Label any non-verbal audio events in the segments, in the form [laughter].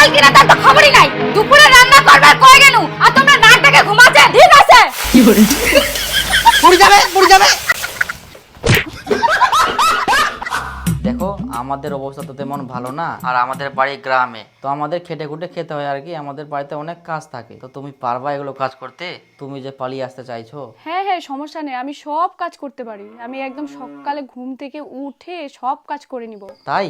হল কিনা তার তো খবরই নাই। দুপুরে রান্না করবার কই গেল আর তোমরা নাটকে ঘুমাচ্ছে? ঠিক আছে। পুড়ে যাবে পুড়ে যাবে। দেখো আমাদের অবস্থা তো তেমন ভালো না আর আমাদের বাড়ি গ্রামে। তো আমাদের খেটে খুটে খেতে হয় আর কি আমাদের বাড়িতে অনেক কাজ থাকে। তো তুমি পারবা এগুলো কাজ করতে? তুমি যে পালিয়ে আসতে চাইছো? হ্যাঁ হ্যাঁ সমস্যা নেই আমি সব কাজ করতে পারি। আমি একদম সকালে ঘুম থেকে উঠে সব কাজ করে নিব। তাই?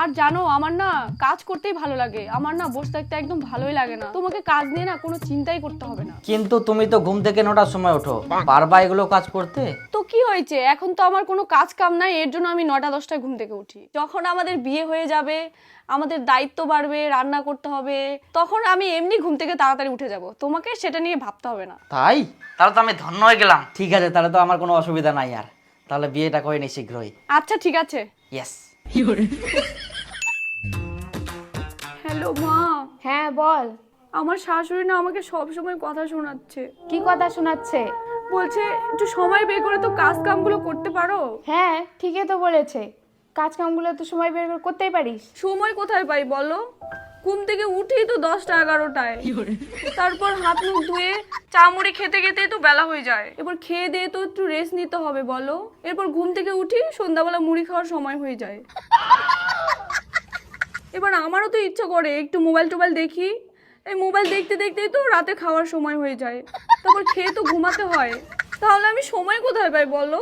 আর জানো আমার না কাজ করতেই ভালো লাগে। আমার না বসে থাকতে একদম ভালোই লাগে না। তোমাকে কাজ নিয়ে না কোনো চিন্তাই করতে হবে না। কিন্তু তুমি তো ঘুম থেকে নটার সময় ওঠো। পারবা এগুলো কাজ করতে? তো কি হয়েছে? এখন তো আমার কোনো কাজ কাম নাই এর জন্য আমি নটা দশটায় ঘুম থেকে উঠি। যখন আমাদের বিয়ে হয়ে যাবে আমাদের দায়িত্ব বাড়বে রান্না করতে হবে তখন আমি এমনি ঘুম থেকে তাড়াতাড়ি উঠে যাব। তোমাকে সেটা নিয়ে ভাবতে হবে না। তাই? তাহলে তো আমি ধন্য হয়ে গেলাম। ঠিক আছে তাহলে তো আমার কোনো অসুবিধা নাই আর। তাহলে বিয়েটা করে নি শীঘ্রই। আচ্ছা ঠিক আছে। ইয়েস হ্যালো মা। হ্যাঁ বল। আমার শাশুড়ি না আমাকে সব সময় কথা শোনাচ্ছে। কি কথা শোনাচ্ছে? বলছে একটু সময় বের করে তো কাজ কামগুলো করতে পারো? হ্যাঁ ঠিকই তো বলেছে। কাজ কামগুলো তো সময় বের করে করতেই পারিস। সময় কোথায় পাই বলো? ঘুম থেকে উঠি তো দশটা এগারোটায়। তারপর হাত মুখ ধুয়ে চা মুড়ি খেতে খেতেই তো বেলা হয়ে যায়। এবার খেয়ে দিয়ে তো একটু রেস্ট নিতে হবে বলো। এরপর ঘুম থেকে উঠি সন্ধ্যাবেলা মুড়ি খাওয়ার সময় হয়ে যায়। এবার আমারও তো ইচ্ছা করে একটু মোবাইল টোবাইল দেখি। এই মোবাইল দেখতে দেখতেই তো রাতে খাওয়ার সময় হয়ে যায়। তারপর খেয়ে তো ঘুমাতে হয়। তাহলে আমি সময় কোথায় পাই বলো?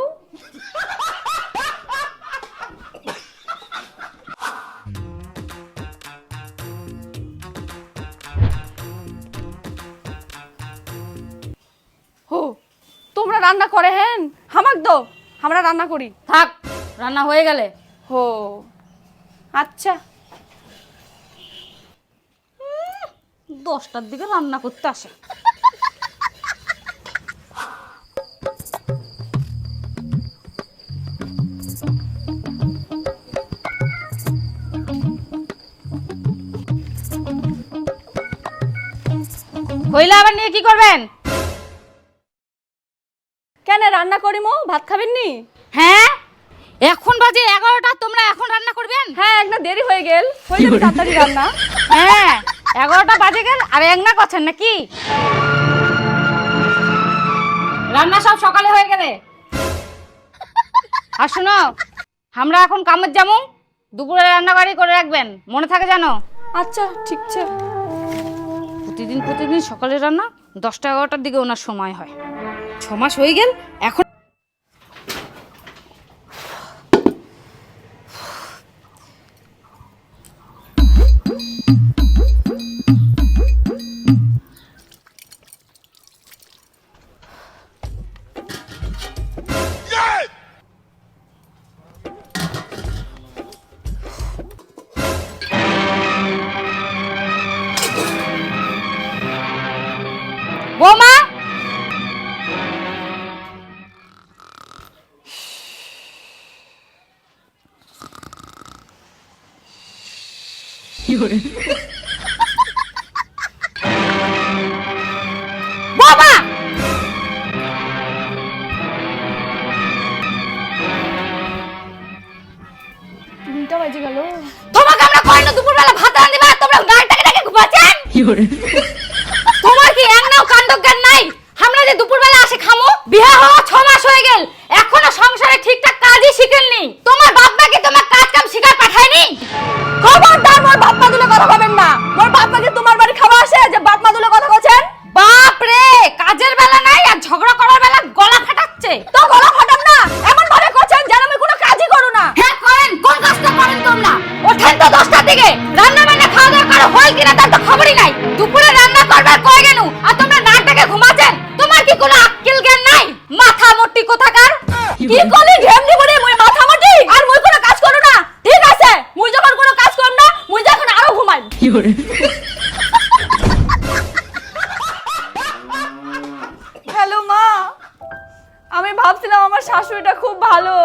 রান্না করে হ্যাঁ হামাক দো আমরা রান্না করি। থাক রান্না হয়ে গেলে। হো আচ্ছা। দশটার দিকে রান্না করতে আসে। হইলে আবার নিয়ে কি করবেন? রান্না করি মো? ভাত খাবেন নি? হ্যাঁ? এখন বাজে এগারোটা তোমরা এখন রান্না করবেন? হ্যাঁ একটা দেরি হয়ে গেল। হয়ে যাবে তাড়াতাড়ি রান্না। হ্যাঁ এগারোটা বাজে গেল আর এক না করছেন নাকি? রান্না সব সকালে হয়ে গেলে। আর শোনো আমরা এখন কামের যাব দুপুরে রান্না বাড়ি করে রাখবেন মনে থাকে জানো? আচ্ছা ঠিক আছে। প্রতিদিন প্রতিদিন সকালে রান্না দশটা এগারোটার দিকে ওনার সময় হয়। ছ মাস হয়ে গেল এখন তোমার কি এক নাও কাণ্ড জ্ঞান নাই? আমরা যে দুপুরবেলা আসে খামো বিয়া হওয়া ছ মাস হয়ে গেল। এখনও সংসারে ঠিকঠাক কাজই শিখেননি। তোমার বাপ মা কি তোমার কাজ কাম শিখার পাঠায়নি? খবরদার মোর বাপ মা দুলে কথা বলবেন না। মোর বাপ মাকে তোমার বাড়ি খাওয়া আসে যে বাপ মা দুলে কথা বলছেন বাপ রে কাজের বেলা নাই আর ঝগড়া করার বেলা গলা ফাটাচ্ছে। তো গলা ফাটান না এমন ভাবে করছেন যেন আমি কোনো কাজই করো না। হ্যাঁ করেন কোন কাজটা করেন তোমরা? ওঠেন তো দশটার দিকে। রান্না বান্না খাওয়া দাওয়া করা হল কিনা তার তো খবরই নাই। দুপুরে কই গেল আর তোমরা নাক ডেকে ঘুমাচ্ছেন? তোমার কি কোনো আক্কেল জ্ঞান নাই? মাথা মোটি কোথাকার? কি কলি ঘেমনি বলে মুই মাথা মাটি আর মুই কোনো কাজ করো না। ঠিক আছে মুই যখন কোনো কাজ করব না মুই যখন আরও ঘুমাই। হ্যালো মা আমি ভাবছিলাম আমার শাশুড়িটা খুব ভালো।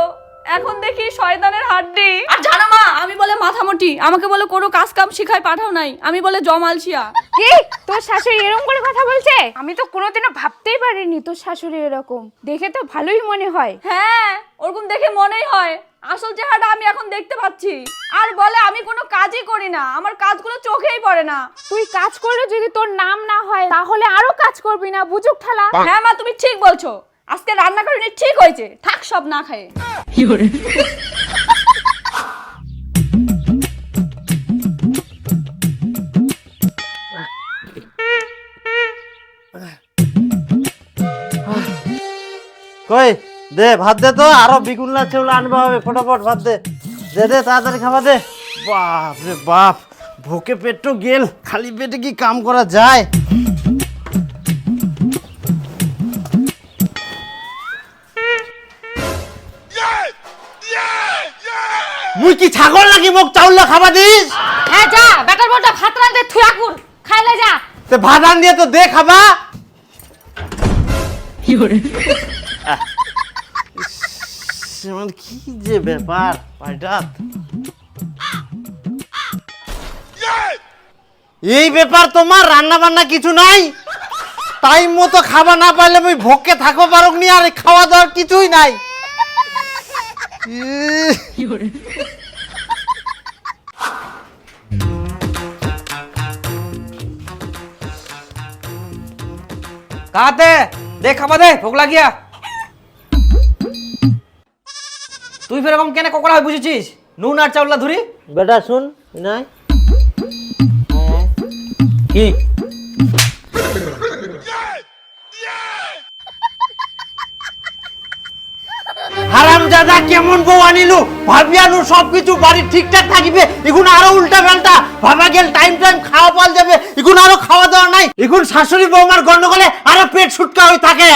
এখন দেখি শয়তানের হাড্ডি। আর জানো মা আমি বলে মাথামোটি আমাকে বলে কোনো কাজ কাম শিখায় পাঠাও নাই আমি বলে জমালসিয়া কি? তোর শাশুড়ি এরকম করে কথা বলছে? আমি তো কোনোদিনও ভাবতেই পারিনি তোর শাশুড়ি এরকম। দেখে তো ভালোই মনে হয়। হ্যাঁ ওরকম দেখে মনেই হয়। আসল চেহারাটা আমি এখন দেখতে পাচ্ছি। আর বলে আমি কোনো কাজই করি না আমার কাজগুলো চোখেই পড়ে না। তুই কাজ করলে যদি তোর নাম না হয় তাহলে আরও কাজ করবি না বুঝুক ঠালা। হ্যাঁ মা তুমি ঠিক বলছো। আজকে রান্না করিনি ঠিক হয়েছে। থাক সব না খায়। কই? দে ভাত দে তো আরও বিগুলা চেউলা আনবা হবে ফটাফট ভাত দে। দে দে তাড়াতাড়ি খাবার দে। বাপ রে বাপ ভোকে পেট তো গেল খালি পেটে কি কাম করা যায়? মুই কি ছাগল নাকি মোক চাউল খাবা দিস? হ্যাঁ যা বেটার বলটা ভাত থুয়া কুর খাইলে যা। তে ভাত আন দিয়ে তো দে খাবা। ইস, আমার কি যে ব্যাপার পাল্টাত এই ব্যাপার তোমার রান্না বান্না কিছু নাই? টাইম মতো খাবার না পাইলে ওই ভোগকে থাকো পারক নি আর খাওয়া দাওয়ার কিছুই নাই। [laughs] কাতে দে খাবা দে ভোগ লাগিয়া। তুই ফের এরকম কেন ককড়া হয়ে বুঝেছিস? নুন আর চাউলা ধরি? বেটা শুন নাই। কি? দাদা কেমন বউ আনিলু? ভাবিয়ানু সবকিছু বাড়ি ঠিকঠাক থাকিবে? এখন আরও উল্টা পাল্টা। ভাবা গেল টাইম টাইম খাওয়া পাল যাবে। এখন আরও খাওয়া দাওয়া নাই। এখন শাশুড়ি বৌমার গন্ডগোলে আরও পেট সুটকা হয়ে থাকে।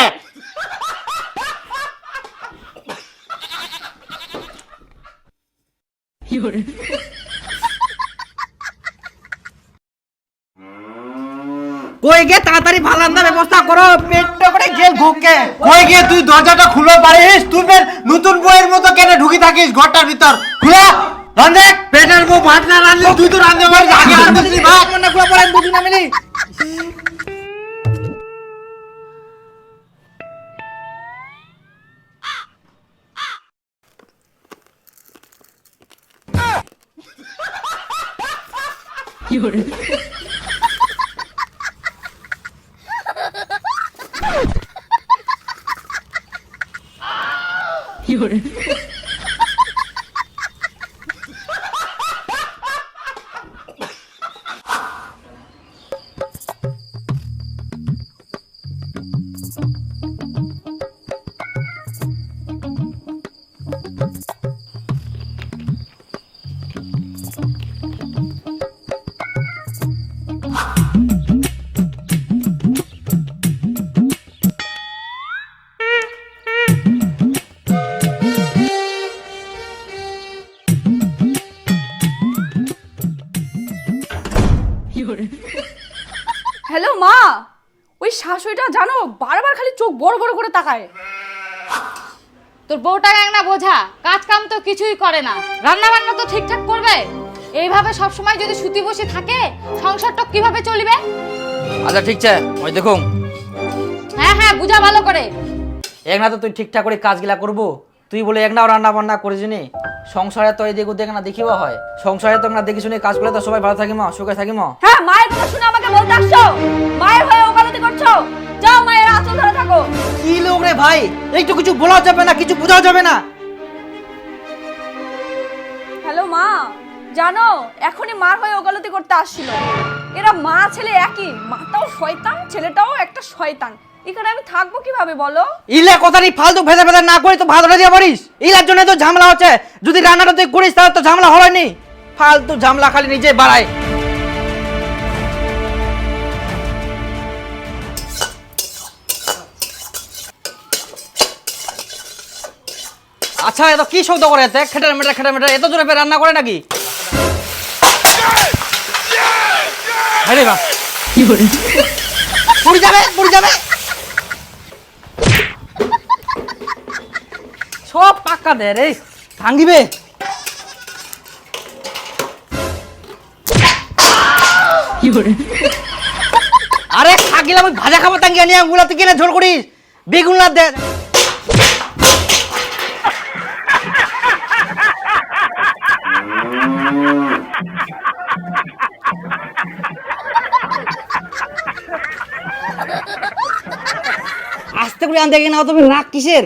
কই গে, তাড়াতাড়ি ভালো ব্যবস্থা করো পেটটা করে গেল ভোগকে কই গিয়ে তুই দরজাটা খুলে পারিস? তুই ফের নতুন বইয়ের মতো কেন ঢুকি থাকিস ঘরটার ভিতর? খুলে রান্ধে পেটের বউ ভাত না রান্ধলে তুই তো রান্ধতে পারিস আগে রান্ধতে ভাত। না খুলে পড়ে বুঝি না মিলি হ্যালো চোখ বড় বড় করে তাকায়। তোর বউটা না বোঝা কাজ কাম তো কিছুই করে না। রান্না বান্না তো ঠিকঠাক করবে? এইভাবে সব সময় যদি সুতি বসে থাকে সংসারটা কীভাবে চলবে? আচ্ছা ঠিক আছে ওই দেখুন। হ্যাঁ হ্যাঁ বুঝা ভালো করে। এক না তো তুই ঠিকঠাক করে কাজগুলা করব। তুই বলে এক নাও রান্না বান্না করিস নি। সংসারে তো এই দেখো দেখ না দেখিবা হয়। সংসারে তো না দেখি শুনে কাজ করলে তো সবাই ভালো থাকি মা সুখে থাকি মা হ্যাঁ মায়ের কথা শুনে আমাকে বলতে আসছো? মায়ের হয়ে ওকালতি করছ? আঁচল ধরে থাকো। কি লোক রে ভাই? একটু কিছু বলা যাবে না কিছু বোঝাও যাবে না। হ্যালো মা জানো এখনই মার হয়ে ওকালতি করতে আসছিল। এরা মা ছেলে একই মাটাও শয়তান ছেলেটাও একটা শয়তান। এখানে আমি থাকব কীভাবে বলো? ইলে কথা নি ফালতু ভেদা ভেদা না করি তো ভাত দিয়ে পারিস ইলার জন্য তো ঝামেলা হচ্ছে। যদি রান্নাটা তুই করিস তাহলে তো ঝামেলা হয়নি ফালতু ঝামেলা খালি নিজে বাড়ায়। আচ্ছা এত কি শব্দ করে? এতে খেটার মেটার খেটার মেটার এত জোরে রান্না করে নাকি? আরে বাহ। পড়ে যাবে পড়ে যাবে। সব পাক্কা দে রে। ভাঙিবে। আরে থাকিলাম ওই ভাজা খাবার তাঙ্গি আনি আঙ্গুলা তুই কেনে ঝোল করিস। বেগুন দে আস্তে করে আনতে না তুমি রাগ কিসের?